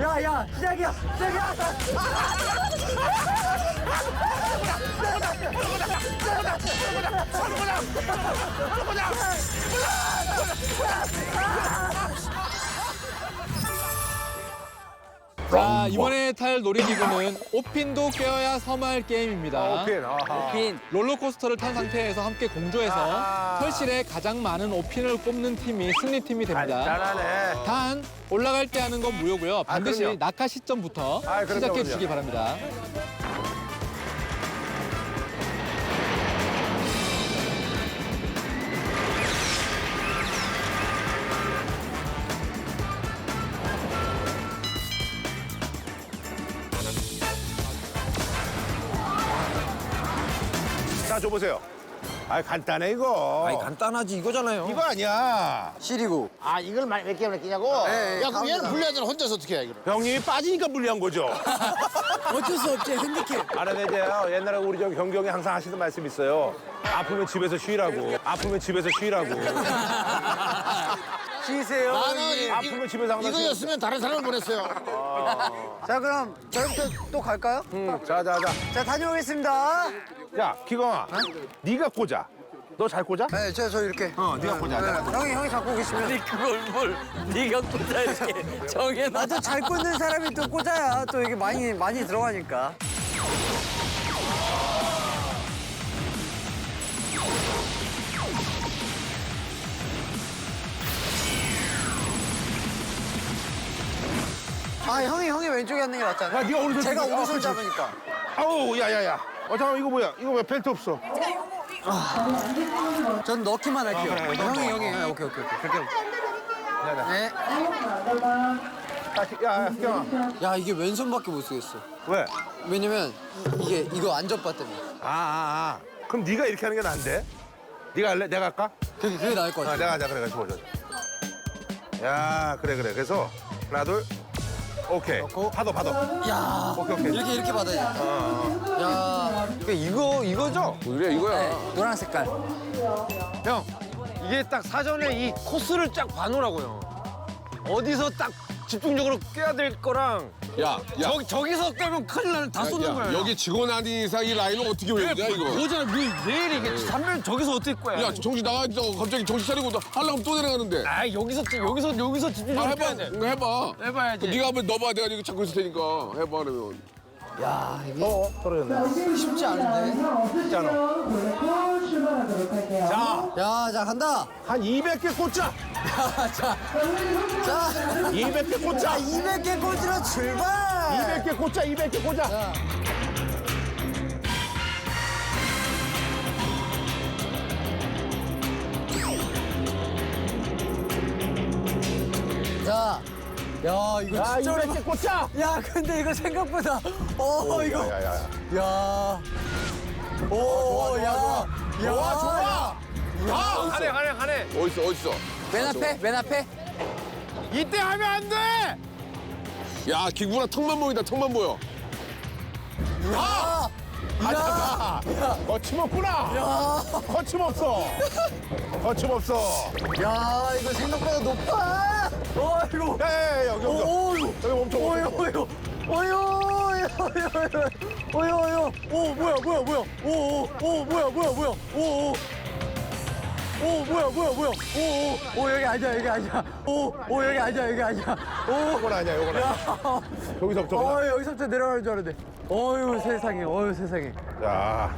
야, 야, 시작이야, 시작이야. 자 이번에 탈 놀이기구는 오핀도 꿰어야 섬할 게임입니다. 오핀. 아하. 핀. 롤러코스터를 탄 상태에서 함께 공조해서 아하. 털실에 가장 많은 오핀을 뽑는 팀이 승리팀이 됩니다. 잘하네. 단 올라갈 때 하는 건 무효고요. 반드시 그럼요. 낙하 시점부터 아, 그럼요, 시작해 그럼요. 주시기 바랍니다. 줘보세요. 아, 간단해 이거. 아니 간단하지 이거잖아요. 이거 아니야. 시리고. 아 이걸 몇 개나 끼냐고? 네, 야 그럼 얘는 가운데다. 되나 혼자서 어떻게 해 이걸? 형님이 빠지니까 불리한 거죠. 어쩔 수 없지, 핸디캡. 알아내세요. 옛날에 우리 저 경경이 항상 하시던 말씀 있어요. 아프면 집에서 쉬라고. 아프면 집에서 쉬라고. 쉬세요. 나는 이, 아프면 집에서 항상. 이거였으면 다른 사람을 보냈어요. 자, 그럼 저부터 또 갈까요? 응, 자, 자, 자. 자, 다녀오겠습니다. 야, 기광아. 네가 꽂아. 너 잘 꽂아? 네, 저, 저 이렇게. 어, 네가 꽂아. 네, 내가 형이, 형이 잡고 계시면. 그걸 뭘 네가 꽂아 이렇게 정해. 나도 잘 꽂는 사람이 또 꽂아야 또 이게 많이, 많이 들어가니까. 아, 형이, 형이 왼쪽에 앉는 게 낫잖아. 야, 네가 오른손 제가. 오른손 어, 그렇지. 잡으니까. 아우, 야, 야, 야. 어, 잠깐 이거 뭐야? 이거 왜 벨트 없어? 전 넣기만 할게요. 아, 그래, 그래. 형이, 형이. 아, 오케이, 오케이, 오케이. 그렇게 하면 야, 야. 네. 야, 야, 기광아. 야 이게 왼손밖에 못 쓰겠어. 왜? 왜냐면 이게 이거 안전바 때문에. 아, 아, 아. 그럼 네가 이렇게 하는 게 나은데? 네가 할래? 내가 할까? 그게 그게 나을 것 아, 같아. 내가 하자. 그래, 그래. 좋아. 야, 그래, 그래. 그래서 하나, 둘. 오케이. 파도, 파도. 야 오케이, 오케이. 이렇게 이렇게 받아야 돼. 야 그러니까 이거 이거죠? 그래, 이거야. 노란 색깔. 형 이게 딱 사전에 이 코스를 쫙 봐놓으라고요. 어디서 딱 집중적으로 껴야 될 거랑 야, 야, 저, 저기서 떼면 큰일 나는 다 쏟는 야, 거예요. 여기 직원 아닌 이상 이 라인을 어떻게 외우냐 이거? 그거잖아. 뭐 내일 이게 삼면 저기서 어떻게 거야? 야, 정신 나가 있다고 갑자기 정신 차리고 너 하려면 또 내려가는데. 아 여기서 여기서 여기서 아, 집중적으로 해봐, 돼. 해봐. 해봐야지. 네가 한번 넣어봐, 내가 이거 잡고 있을 테니까 해봐 그러면. 어, 떨어졌네. 쉽지 않은데. 있잖아. 자, 야, 자 간다. 한 200개 꽂자. 자, 자, 200개 꽂자. 200개 꽂으러 출발! 200개 꽂자, 200개 꽂자. 자. 자, 야 이거 야, 진짜 200개 꽂자. 야, 근데 이거 생각보다. 어, 이거. 야, 야, 야. 야, 오, 야, 좋아, 좋아. 아, 가네 가네 가네. 어딨어, 어딨어? 맨 앞에, 맨 앞에. 이때 하면 안 돼. 야, 기구나 턱만 보인다, 턱만 보여. 야, 야, 거침없구나. 거침없어. 거침없어. 야, 이거 생각보다 높아. 어, 이거. 야, 야, 야, 여기, 여기. 어유, 여기 멈춰. 어유, 멈춰. 어유, 어유, 어유, 어유, 오, 뭐야, 뭐야, 뭐야, 오, 오, 오, 뭐야, 뭐야, 뭐야, 오, 오. 오 뭐야 뭐야 뭐야 오오 오, 여기 앉아 여기 앉아 오오 여기 앉아 여기 앉아 오 이건 아니야, 이건 아니야. 야, 여기서부터 어. 여기서부터 내려가는 줄 알았는데 어유 세상에 어유 세상에 자,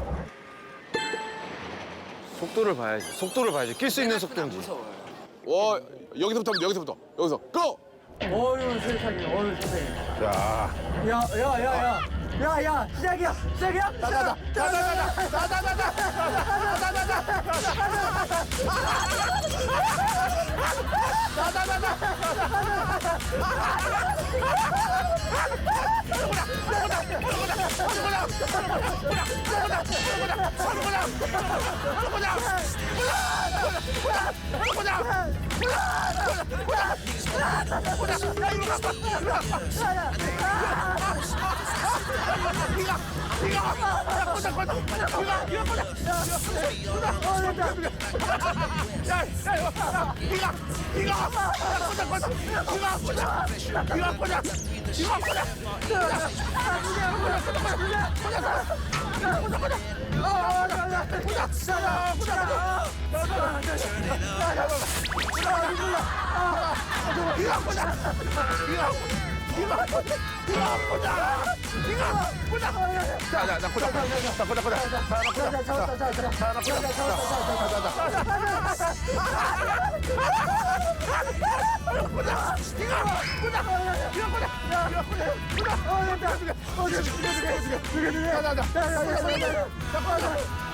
속도를 봐야지. 속도를 봐야지. 낄 수 있는 속도인지. 와, 여기서부터, 하면 돼, 여기서부터, 여기서 고! 어유 세상에 어유 세상에 자. 야야야야 야야 시작이야 시작이야. 나나나 나나나 나나나 나나나 나나나 자자 나 꽂아 자 꽂아 꽂아 자나 꽂아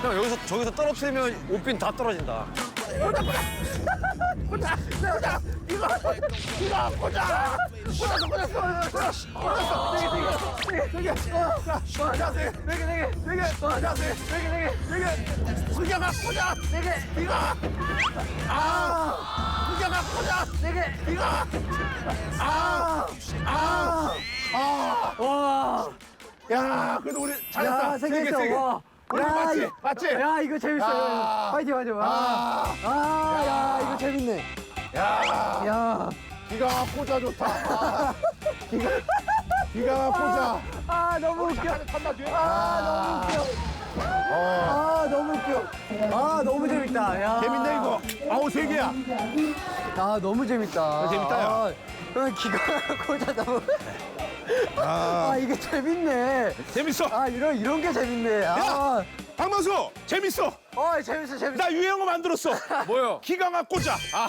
형 여기서 저기서 떨어뜨리면 옷빈 다 떨어진다. 야 그래도 우리 야, 잘했다 세개 세 개. 있어. 와. 우리 야, 맞지? 이거- 맞지? 야, 이거 재밌어요. 파이팅, 파이팅. 아, 아, 야, 이거 재밌네. 야 야, 기가 꽂아 좋다 아, 기가 기가 꽂아 아, 너무 웃겨. 판다 뒤에 아, 너무 웃겨. 아, 너무 웃겨. 아, 너무 재밌다. 야. 재밌네 이거 아우 세 개야 아, 너무 재밌다. 재밌다, 야. 아, 형 기가 꽂아 너무. 아, 이게 재밌네. 재밌어 아, 이런 이런 게 재밌네. 아, 야! 박만수 재밌어 어, 재밌어, 재밌어. 나 유행어 만들었어 뭐요? 기가 막 꽂아 아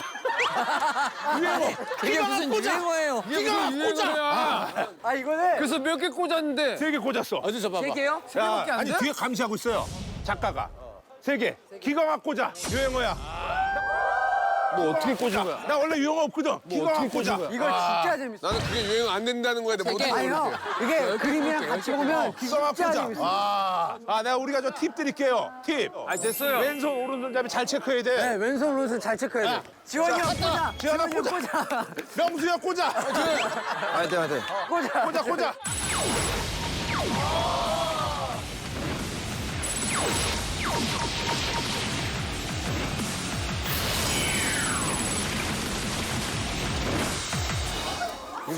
그게 기가 막 무슨 꽂아 유행어예요? 기가 막 꽂아 아, 아, 이거는 그래서 몇 개 꽂았는데? 세 개 꽂았어. 어디 저 봐봐. 세 개요? 세 야, 개밖에 안 아니 돼? 뒤에 감시하고 있어요. 작가가. 세 개. 기가 막 꽂아. 유행어야 뭐 어떻게 꽂은 거야? 나 원래 유행어 없거든 기가 막 어떻게 꽂은 이거 진짜 재밌어. 나는 그게 유행 안 된다는 거에 대해 못 개. 아니 형, 이게 그림이랑 같이 보면 기가 막 진짜 꽂아 재밌어. 아, 아 내가 우리가 저 팁 드릴게요 팁 아 됐어요. 왼손 오른손 잡이 잘 체크해야 돼 네, 왼손 오른손 잘 체크해야 돼. 지원이 형 꽂아. 지원아 지원이 형 꽂아. 꽂아. 명수야 꽂아 아 돼 아 돼. 꽂아. 꽂아 꽂아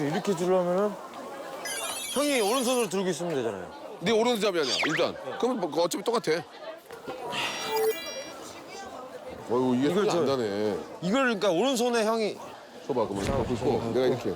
이렇게 들려면은 형이 오른손으로 들고 있으면 되잖아요. 네 오른손잡이 아니야 일단. 그러면 뭐 어차피 똑같아. 어이구 이게 이걸 손이 안 저- 나네. 이걸 그러니까 오른손에 형이 줘봐 그러면 갖고 있고 내가 이렇게. 어,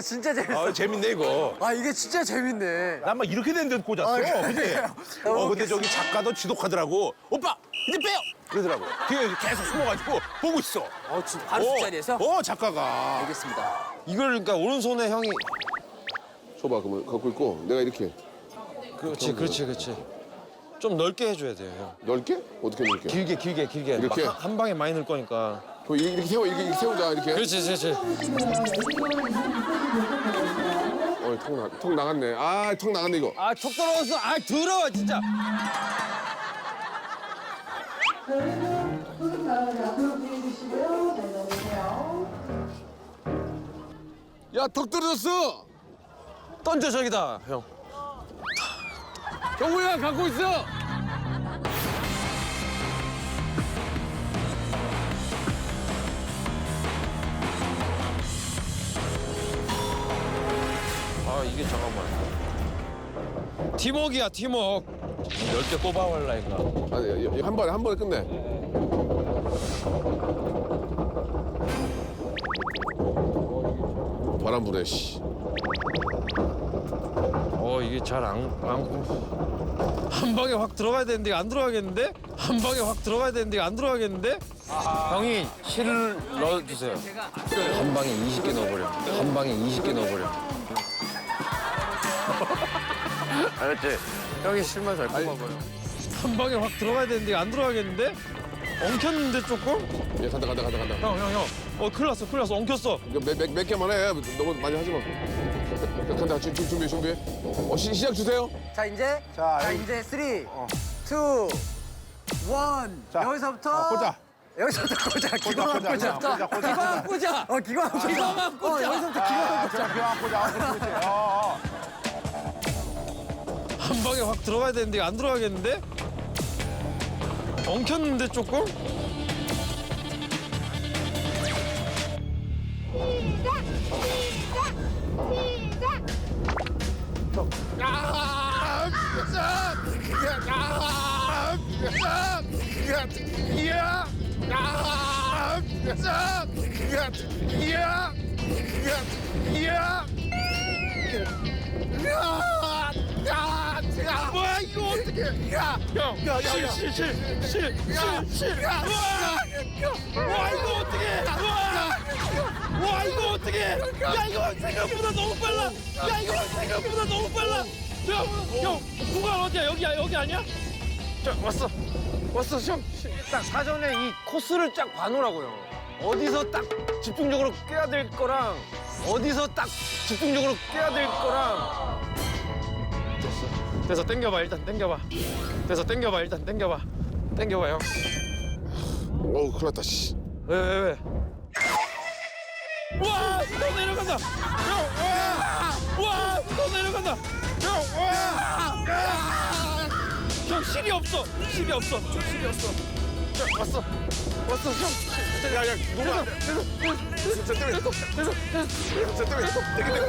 진짜 재밌어. 아 재밌네 이거 아, 이게 진짜 재밌네. 난 막 이렇게 된 듯 꽂았어 아, 그지? 너무 어 근데 저기 작가도 지독하더라고 오빠 이제 빼요 그러더라고 뒤에 계속 숨어가지고 보고 있어 어, 진- 바로 어, 숫자리에서? 어 작가가 알겠습니다. 이걸 그러니까 오른손에 형이 줘봐 그러면 갖고 있고 내가 이렇게. 그렇지 그렇지 그렇지. 좀 넓게 해줘야 돼요 형. 넓게? 어떻게 넓게? 길게 길게 길게. 이렇게? 막 한, 한 방에 많이 넣을 거니까. 그럼 이렇게, 이렇게 세워 이렇게, 이렇게 세우자 이렇게. 그렇지 그렇지. 어, 턱, 나, 턱 나갔네. 아, 턱 나갔네, 이거. 아촉 떨어졌어. 아 더러워 진짜. 야, 턱 떨어졌어! 던져 저기다 형. 경우야, 갖고 있어! 이게 잠깐만. 팀워크야 팀워크. 열개 뽑아올라니까. 아니, 한 번에, 한 번에 끝내. 바람 불에, 씨. 어 이게 잘안안 한 방에 확 들어가야 되는데 안 들어가겠는데? 한 방에 확 들어가야 되는데 안 들어가겠는데? 형이 실을 넣어주세요. 한 방에 20개 넣어버려. 한 방에 20개 넣어버려. 알았지? 형이 실만 잘 뽑아버려. 한 방에 확 들어가야 되는데 안 들어가겠는데? 엉켰는데 조금? 야, 간다, 간다, 간다, 간다. 형, 형, 형. 어, 큰일 났어, 큰일 났어. 엉켰어. 이거 몇, 몇, 몇 개만 해. 너무 많이 하지 마. 간다, 준- 준- 준비, 준비. 어, 시, 시작 주세요. 자, 이제 자, 자, 여기. 이제 3 2 1 자, 여기서부터 아, 꽂아 여기서부터 꽂아. 기광 꽂아, 꽂아. 꽂아, 꽂아, 기광 꽂아. 어, 기광 꽂아. 기광 꽂아. 어, 여기서부터 기광 꽂아. 기왕 꽂아. 아, 그렇지, 그렇지. 어, 어. 한 방에 확 들어가야 되는데 안 들어가겠는데? 엉켰는데 조금? 뭐야 와, 와 이거 어떻게? 와, 와 이거 어떻게? 야 이거 생각보다 너무 빨라. 야 이거 생각보다 너무 빨라. 형, 형, 구간 어디야? 여기야, 여기 아니야? 자, 왔어, 왔어, 형. 딱 사전에 이 코스를 쫙 봐놓으라고요. 어디서 딱 집중적으로 깨야 될 거랑 어디서 딱 집중적으로 깨야 될 거랑 됐어. 됐어. 땡겨봐. 일단 땡겨봐. 됐어. 땡겨봐. 일단 땡겨봐. 땡겨봐 형. 어우 큰일 났다 씨. 왜 왜 왜? 와! 또 내려간다. 형! 와! 와! 또 내려간다. 형! 와! 형 실이 없어. 실이 없어. 실이 없어. 형 왔어. 왔어 형. 야야. 됐어. 저 때문에. 저 때문에 되게 되게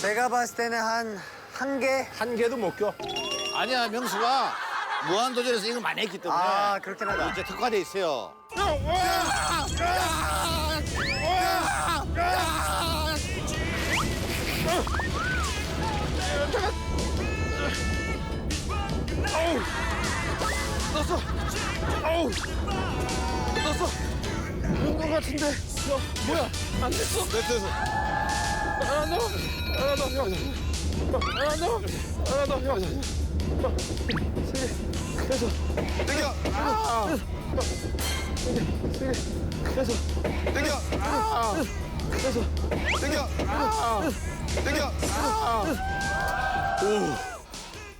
제가 봤을 때는 한, 한 개? 한 개도 못 껴. 아니야 명수가 무한도전에서 이거 많이 했기 때문에 아, 그렇긴 하다. 이제 특화돼 있어요. 형! 와! 어 어우! 넣었어! 된것 같은데? 너 뭐야? 안 됐어? 됐어 하나 더! 하나 더! 형! 하나 더! 하나 더! 형! 세 개 됐어 땡겨 됐어 땡겨 됐어 땡겨 땡겨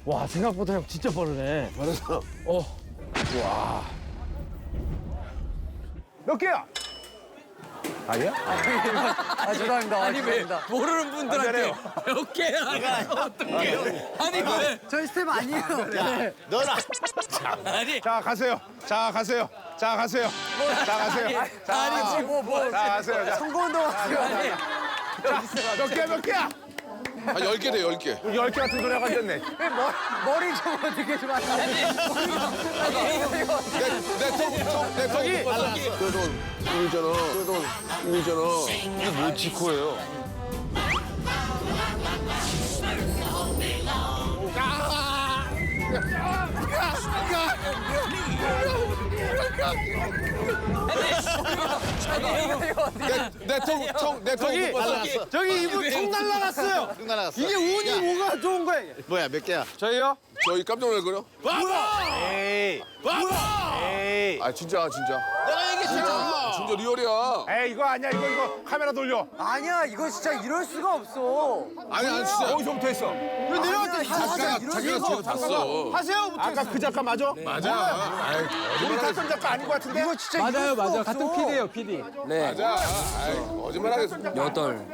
와 생각보다 형 진짜 빠르네 잘했어. 어 몇 개야? 아니야? 아, 죄송합니다. 아, 죄송합니다. 모르는 분들한테 몇 개야? 어떻게? 아니 왜? 저희 스텝 아니에요. 네. 너나 아니 자, 가세요. 자, 가세요. 자, 가세요. 자, 가세요. 자, 아니, 뭐, 뭐. 자, 가세요. 자, 선거운동 하세요. 몇 개, 몇 개야? 한 10개 돼 10개. 우리 열개 같은 소리 하고 앉았네. 왜 머리, 머리 좀 어떻게 좀 하세요. 저기 그래도 이거 있잖아. 그래도 이거 있잖아. 이게 뭐 지코예요? 내통통내통 저기 저기 이분 통 날라갔어요 쭉 날아갔어. 이게 운이 뭐가 좋은 거야 이게 뭐야 몇 개야? 저희요? 저희 깜짝 놀랄거려? 에이. 에이. 아 진짜 진짜. 내가 얘기했잖아. 진짜 리얼이야. 에이, 이거 아니야. 이거, 이거. 카메라 돌려. 아니야, 이거 진짜 이럴 수가 없어. 아니 아니 진짜. 어디서부터 했어? 왜 내려갈 때 작가가 자기가 제일 다 써. 하세요 아까 그 작가 맞아? 맞아. 아이, 우리 탔던 작가 아닌 것 같은데? 이거 진짜 맞아요, 이럴 수가 맞아요. 없어. 같은 PD예요, PD. 맞아. 아이, 거짓말 하겠어. 여덟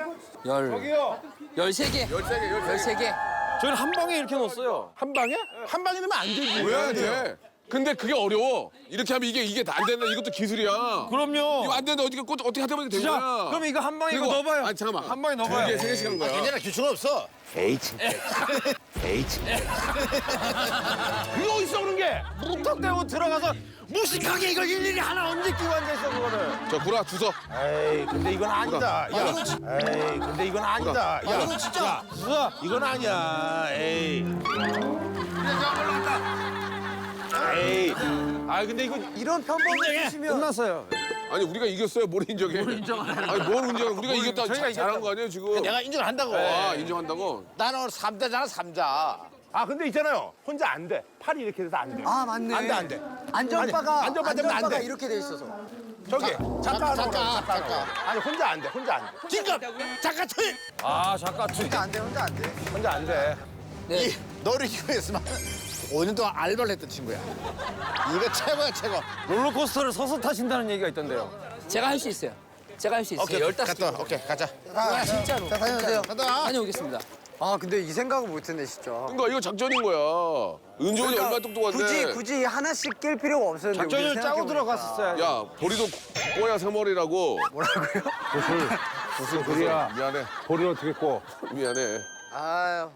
열 저기요. 열세 개 열세 개 열세 열세 개 저희는 한 방에 이렇게 넣었어요 한 방에? 한 방에 넣으면 안 되지. 왜 돼? 근데 그게 어려워. 이렇게 하면 이게 이게 안 된다. 이것도 기술이야. 그럼요 이거 안 된다. 어떻게 꽂 어떻게 하다 보니까 자 되잖아. 그럼 이거 한 방에 이거 그리고- 넣어봐요 아니 잠깐만. 한 방에 넣어봐요 이게 세개 시간 거야. 괜찮아 규칙은 없어. 그거 어디 있어 그런 게 무턱대고 들어가서 무식하게 이걸 일일이 하나 언제 끼고 앉아있어 그거를 저 구라 주서. 에이, 근데 이건 아니다. 야. 에이, 근데 이건 아니다. 야. 이거 진짜. 우와 이건 아니야. 에이. 에이. 아 근데 이거 이런 편법을 쓰시면. 끝났어요 아니 우리가 이겼어요. 뭘 인정해? 뭘 인정하나? 아니 뭘 인정? 우리가 이겼다. 저희가 자- 잘한 거 아니에요 지금? 내가 인정을 한다고. 아 인정한다고? 나는 오늘 3자잖아 3자. 아 근데 있잖아요. 혼자 안 돼. 팔이 이렇게 돼서 안 돼. 아, 맞네. 안 돼, 안 돼. 안전바가, 아니, 안전바 때문에 안 안전바가 돼. 이렇게 돼 있어서. 저기 잠깐 잠깐, 잠깐 잠깐. 아니 혼자 안 돼. 혼자 안 돼. 긴급 잠깐 투입. 아 잠깐 혼자 안 돼, 혼자 안 돼. 혼자 안 돼. 네 놀이기구에서만 5년 동안 알바를 했던 친구야. 이거 최고야 최고. 롤러코스터를 서서 타신다는 얘기가 있던데요. 제가 할 수 있어요. 제가 할 수 있어요. 오케이 열다섯 개. 갔다 와. 오케이 가자. 아, 진짜로. 자 다녀오세요. 가다. 다녀오겠습니다. 아 근데 이 생각은 못했네 진짜. 그러니까 이거 작전인 거야. 은종이 얼마나 똑똑한데. 굳이 굳이 하나씩 낄 필요가 없었는데. 작전을 짜고 생각해보니까. 들어갔었어요. 야 보리도 꼬야 새머리라고. 뭐라고요? 무슨 소리야? 미안해. 볼을 어떻게 꼬? 미안해. 아유.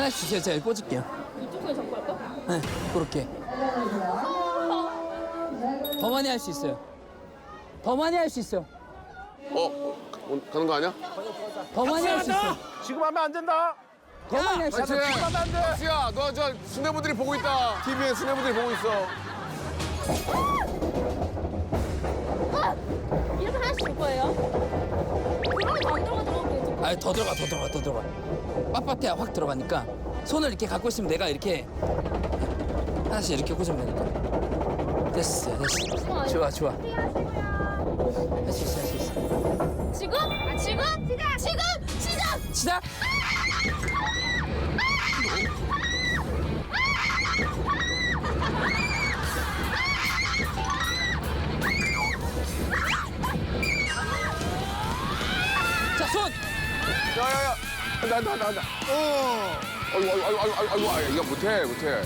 하나씩 주세요. 제가 꽂을게요. 이쪽 손 잡고 할까? 네, 그렇게. 더 많이 할 수 있어요. 더 많이 할 수 있어요. 어? 어, 가는 거 아니야? 더 많이 할 수 있어요. 지금 하면 안 된다. 더 많이 할 수 있어요. 수야, 너 저 수뇌부들이 보고 있다. TV에 수뇌부들이 보고 있어. 이렇게 하나씩 줄 거예요? 그러면 안 들어가도 되지. 아니 더 들어가 더 들어가 더 들어가 빳빳해야 확 들어가니까 손을 이렇게 갖고 있으면 내가 이렇게 하나씩 이렇게 꽂으면 되니까 됐어 됐어 좋아 좋아 할 수 있어 할 수 있어 지금? 아, 지금? 지금? 지금? 시작 나나나 나. 어. 아이고 아이고 아이고 아이고 아이고 아이고 이거 못해 못해.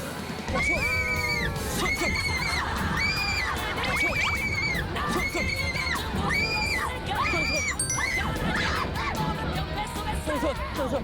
자손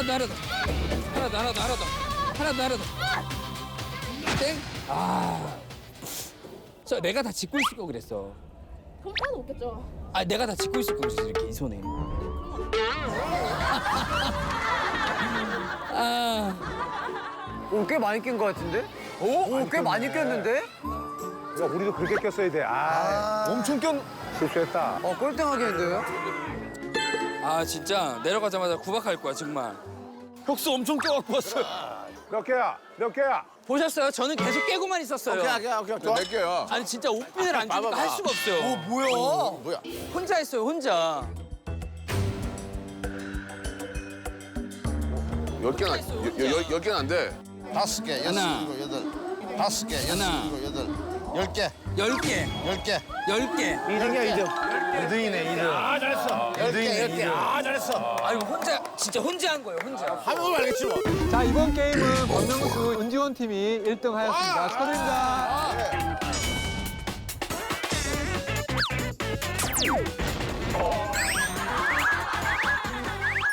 하나 더 하나 더 하나 더 하나 더 하나 더 하나 더 하나 더 땡 아. 저 내가 다 짚고 있을 거 그랬어. 그럼 하나도 없겠죠. 아 내가 다 짚고 있을 거 그랬어 이렇게 이 손에. 아. 오, 꽤 많이 낀 것 같은데? 오, 꽤 많이 꼈는데? 야, 우리도 그렇게 꼈어야 돼. 아, 엄청 꼈. 실수했다. 어, 꼴등하겠는데요? 아 진짜 내려가자마자 구박할 거야 정말. 혁수 엄청 껴갖고 왔어요. 몇 개야? 몇 개야? 보셨어요? 저는 계속 깨고만 있었어요. 오케이 오케이 오케이. 좋아. 몇 개야? 아니 진짜 오픈을 안 주니까 할 수가 없어요. 뭐야? 뭐야? 혼자 했어요 혼자. 열 개는 안- 열- 열- 열 개는 안 돼. 다섯 개, 여섯, 하나. 일곱, 여덟. 다섯 개, 여섯, 하나. 일곱, 여덟. 열 개, 열 개, 열 개. 열 개. 이등이야 이등. 이등이네 이등. 아 잘했어. 열 개, 열 개. 아 잘했어. 아니 혼자 진짜 혼자 한 거예요 혼자. 하면 알겠지 뭐. 자, 이번 게임은 권명수, 은지원 팀이 1등 하였습니다. 축하드립니다.